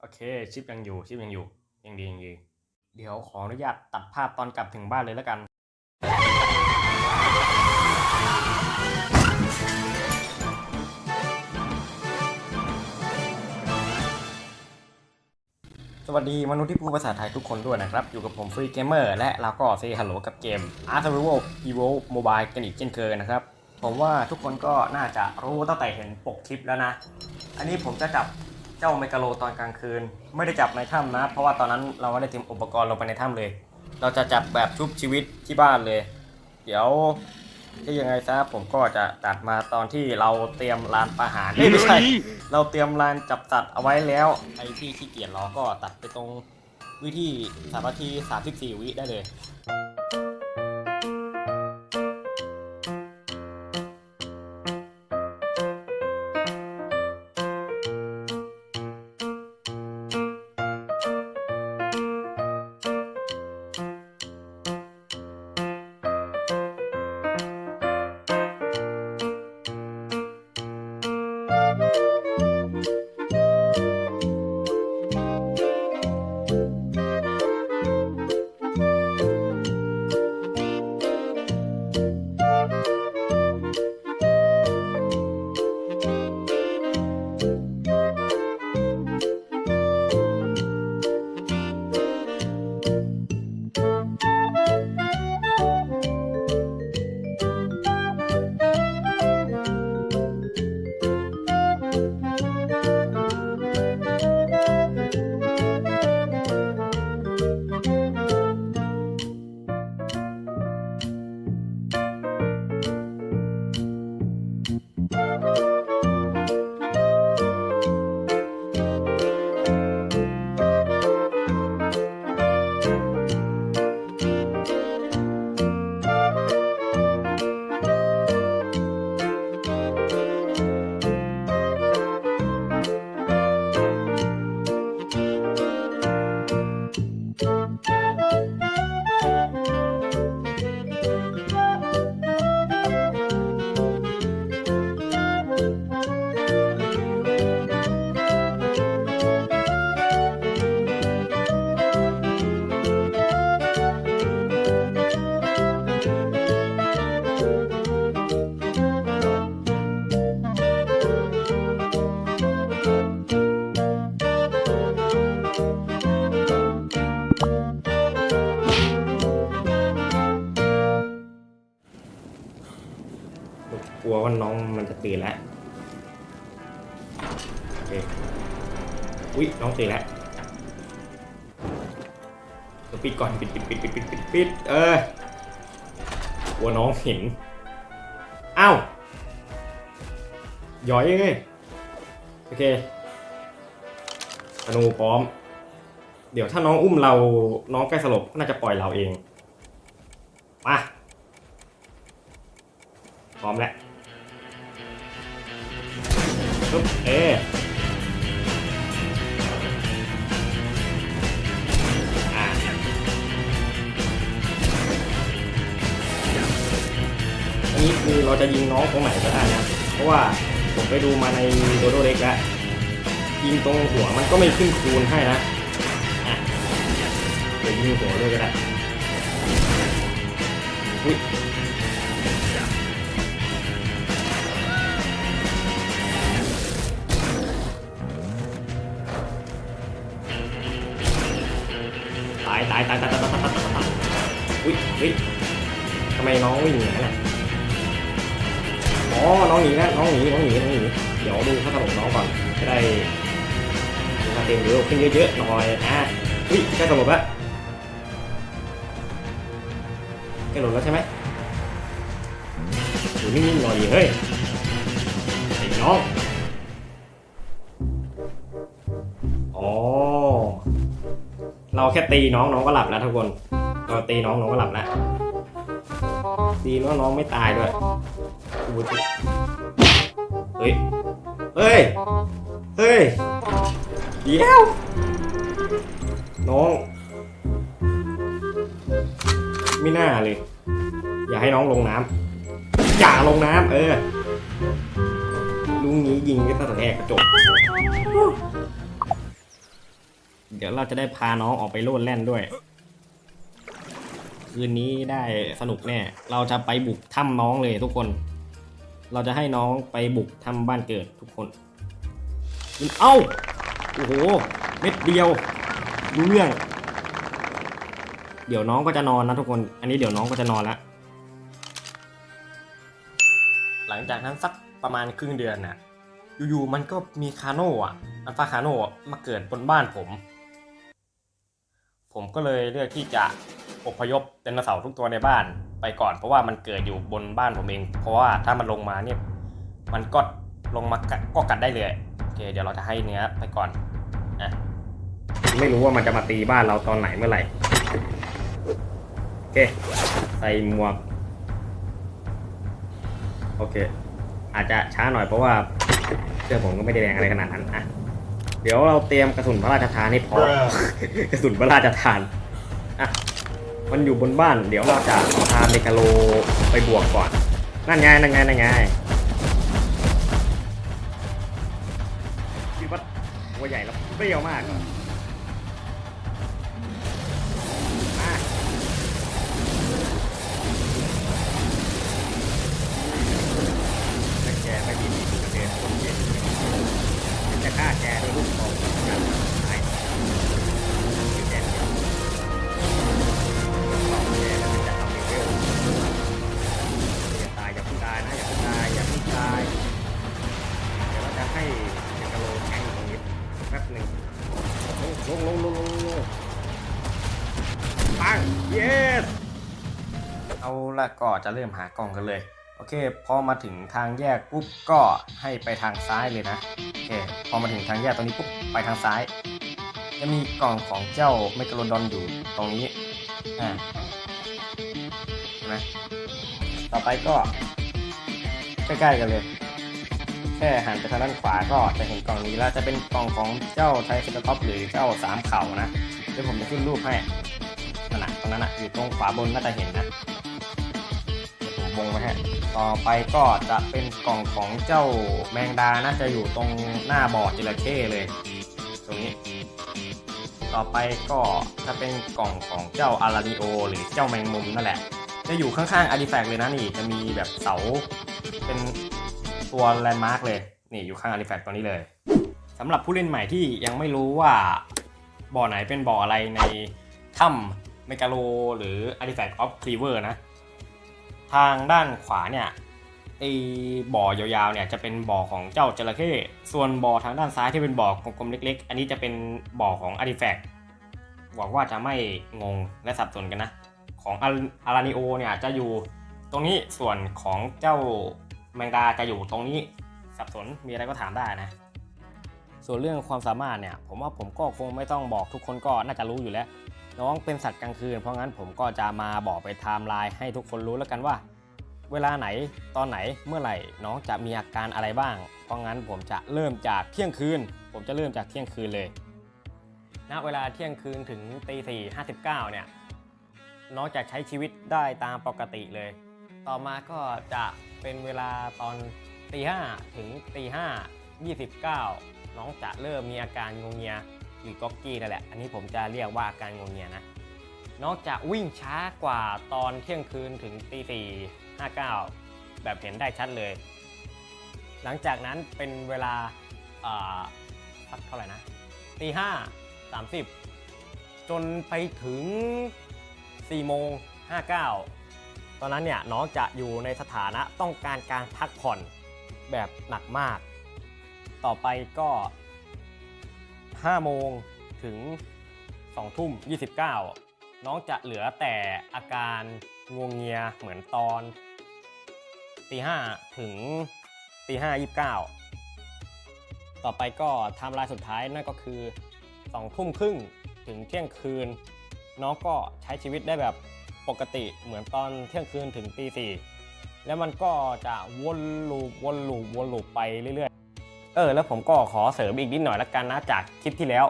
โอเค ชิปยังอยู่ชิปยังอยู่ยังดียังดีเดี๋ยวขออนุญาตตัดภาพตอนกลับถึงบ้านเลยแล้วกัน สวัสดีมนุษย์ที่พูดภาษาไทยทุกคนด้วยนะครับ อยู่กับผมฟรีเกมเมอร์และเราก็เซฮัลโหลกับเกม Art Survival Evo Mobile กันอีกเช่นเคยนะครับ ผมว่าทุกคนก็น่าจะรู้ตั้งแต่เห็นปกคลิปแล้วนะ อันนี้ผมจะจับ เจ้าเมกาโลตอนกลางคืน ไม่ได้จับในถ้ำนะ เพราะว่าตอนนั้นเราไม่ได้เตรียมอุปกรณ์ลงไปในถ้ำเลย เราจะจับแบบชุบชีวิตที่บ้านเลย เดี๋ยวที่ยังไงซะผมก็จะตัดมาตอนที่เราเตรียมลานประหารเอ้ยไม่ใช่ เราเตรียมลานจับสัตว์เอาไว้แล้วไอ้ที่ขี้เกียจรอก็ตัดไปตรงวิธีสามนาทีสามสิบสี่วิได้เลย ลัวว่าน้องมันจะตื่นแล้วโอเคอุ้ยน้องตื่นแล้วปิดก่อนปิดปิดปิดปิดปิดปิดปิดเออกลัวน้องเห็นอ้าวย่อยเลยโอเคธนูพร้อม เดี๋ยวถ้าน้องอุ้มเราน้องใกล้สลบน่าจะปล่อยเราเองมาพร้อมแล้ว ปึ๊บเออันนี้คือเราจะยิงน้องตรงไหนก็ได้นะ เพราะว่าผมไปดูมาในโดโดเล็กแล้วยิงตรงหัวมันก็ไม่ขึ้นคูณให้นะอะเดี๋ยวยิงหัวด้วยก็ได้อุ้ยายตายตายตายตายตายตายอุ้ยเฮ้ยทำไมน้องวิ่งอย่นั้นอะอ๋อ น้องหนีนะน้องหนี น้องหนี น้องหนี เดี๋ยวดูข้าตลกน้องก่อนจะได้มาเต็มเยอะขึ้นเยอะๆหน่อยอะอุ้ยแค่รสงบแล้วใกหลุดแล้วใช่ไหมอยู่นิ่งๆหน่อยดิเฮ้ยไอ้น้อง เราแค่ตีน้องน้องก็หลับแล้วทุกคนเราตีน้องน้องก็หลับแล้วดีว่าน้องไม่ตายด้วยเฮ้ย เฮ้ย เฮ้ย เดี๋ยว น้อง ไม่น่าเลย อย่าให้น้องลงน้ำอย่าลงน้ำเออลุงนี้ยิงก็ตั้งแต่แรกกระจก เดี๋ยวเราจะได้พาน้องออกไปโลดแล่นด้วย คืนนี้ได้สนุกแน่ เราจะไปบุกถ้ำน้องเลยทุกคน เราจะให้น้องไปบุกถ้ำบ้านเกิดทุกคน เอ้า โอ้โห เม็ดเดียวรู้เรื่อง เดี๋ยวน้องก็จะนอนนะทุกคน อันนี้เดี๋ยวน้องก็จะนอนแล้วหลังจากนั้นสักประมาณครึ่งเดือนน่ะอยู่ๆมันก็มีคาโน่อะอัลฟาคาโน่มาเกิดบนบ้านผม ผมก็เลยเลือกที่จะอพยพไดโนเสาร์ทุกตัวในบ้านไปก่อน เพราะว่ามันเกิดอยู่บนบ้านผมเอง เพราะว่าถ้ามันลงมาเนี่ยมันก็ลงมาก็กัดได้เลยโอเค เดี๋ยวเราจะให้เนื้อไปก่อนนะไม่รู้ว่ามันจะมาตีบ้านเราตอนไหนเมื่อไหร่โอเคใส่หมวกโอเค อาจจะช้าหน่อยเพราะว่าเสื้อผมก็ไม่ได้แรงอะไรขนาดนั้นอะ เดี๋ยวเราเตรียมกระสุนพระราชทานให้พร้อม กระสุนพระราชทานอะมันอยู่บนบ้าน เดี๋ยวเราจะพาเมกาโลไปบวกก่อน นั่นไงนั่นไงนั่นไงคือว่าตัวใหญ่แล้วเปรี้ยวมาก เอาละก็จะเริ่มหากล่องกันเลย โอเค พอมาถึงทางแยกปุ๊บก็ให้ไปทางซ้ายเลยนะ โอเค พอมาถึงทางแยกตรงนี้ปุ๊บไปทางซ้าย จะมีกล่องของเจ้าเมกาโลดอนอยู่ตรงนี้ อ่าเห็นไหมต่อไปก็ ใกล้ๆกันเลย แค่หันไปทางด้านขวาก็จะเห็นกล่องนี้แล้วจะเป็นกล่องของเจ้าไทเซราท็อปหรือเจ้าสามเข่านะ เดี๋ยวผมจะขึ้นรูปให้นั่นนะตรงนั้นนะอยู่ตรงขวาบนน่าจะเห็นนะ วงไว้ให้ต่อไปก็จะเป็นกล่องของเจ้าแมงดาน่าจะอยู่ตรงหน้าบ่อจระเข้เลย ตรงนี้ ต่อไปก็จะเป็นกล่องของเจ้าอาราดิโอ หรือเจ้าแมงมุมนั่นแหละ จะอยู่ข้างๆอาร์ติแฟกต์เลยนะนี่จะมีแบบเสาเป็นตัวแลนด์มาร์กเลยนี่อยู่ข้างอาร์ติแฟกต์ตัวนี้เลยสำหรับผู้เล่นใหม่ที่ยังไม่รู้ว่าบ่อไหนเป็นบ่ออะไรในถ้ำเมกาโล หรือ Artifact of Cleaver นะ ทางด้านขวาเนี่ยไอบ่อยาวๆเนี่ยจะเป็นบ่อของเจ้าจระเข้ส่วนบ่อทางด้านซ้ายที่เป็นบ่อกลมๆเล็ก ๆ อันนี้จะเป็นบ่อของ Artifact หวังว่าจะไม่งงและสับสนกันนะ ของอารานิโอเนี่ยจะอยู่ตรงนี้ส่วนของเจ้าแมงดาจะอยู่ตรงนี้สับสนมีอะไรก็ถามได้นะ ส่วนเรื่องความสามารถเนี่ยผมว่าผมก็คงไม่ต้องบอกทุกคนก็น่าจะรู้อยู่แล้ว น้องเป็นสัตว์กลางคืน เพราะงั้นผมก็จะมาบอกไปไทม์ไลน์ให้ทุกคนรู้แล้วกันว่า เวลาไหนตอนไหนเมื่อไหร่น้องจะมีอาการอะไรบ้าง เพราะงั้นผมจะเริ่มจากเที่ยงคืน ผมจะเริ่มจากเที่ยงคืนเลยณเวลาเที่ยงคืนถึงตีสี่ห้าสิบเก้าเนี่ยน้องจะใช้ชีวิตได้ตามปกติเลย ต่อมาก็จะเป็นเวลาตอนตีห้าถึงตีห้ายี่สิบเก้าน้องจะเริ่มมีอาการงงเงีย หรือก๊อกกี้นั่นแหละ อันนี้ผมจะเรียกว่าอาการงงเงียนะ นองจะวิ่งช้ากว่าตอนเที่ยงคืนถึงตีสี่ห้าเก้าแบบเห็นได้ชัดเลย หลังจากนั้นเป็นเวลาสักเท่าไหร่นะตีห้าสามสิบจนไปถึง4โมง59 ตอนนั้นเนี่ยน้องจะอยู่ในสถานะต้องการการพักผ่อนแบบหนักมาก ต่อไปก็ 5 โมงถึง 2 ทุ่ม 29 น้องจะเหลือแต่อาการงวงเงียเหมือนตอนตีห้าถึงตีห้ายีต่อไปก็ไทม์ไลน์สุดท้ายนั่นก็คือ2ทุ่มครึ่งถึงเที่ยงคืน น้องก็ใช้ชีวิตได้แบบปกติเหมือนตอนเที่ยงคืนถึงตีสี่แล้วมันก็จะวนลูปวนลูปวนลูปไปเรื่อยๆ เออแล้วผมก็ขอเสริมอีกนิดหน่อยละกันนะจากคลิปที่แล้ว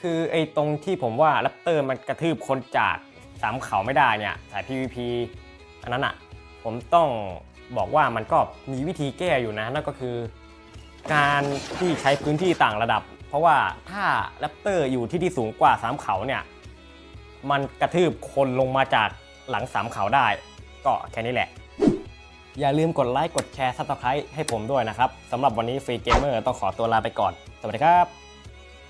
คือไอ้ตรงที่ผมว่าแรปเตอร์มันกระทืบคนจากสามเขาไม่ได้เนี่ยสาย PVP อันนั้นอะผมต้องบอกว่ามันก็มีวิธีแก้อยู่นะนั่นก็คือ การที่ใช้พื้นที่ต่างระดับ เพราะว่าถ้าแรปเตอร์อยู่ที่ที่สูงกว่า3เขาเนี่ยมันกระทืบคนลงมาจากหลัง3เขาได้ ก็แค่นี้แหละ อย่าลืมกดไลค์กดแชร์ซับสไครต์ให้ผมด้วยนะครับสำหรับวันนี้ฟรีเกมเมอร์ต้องขอตัวลาไปก่อน สวัสดีครับ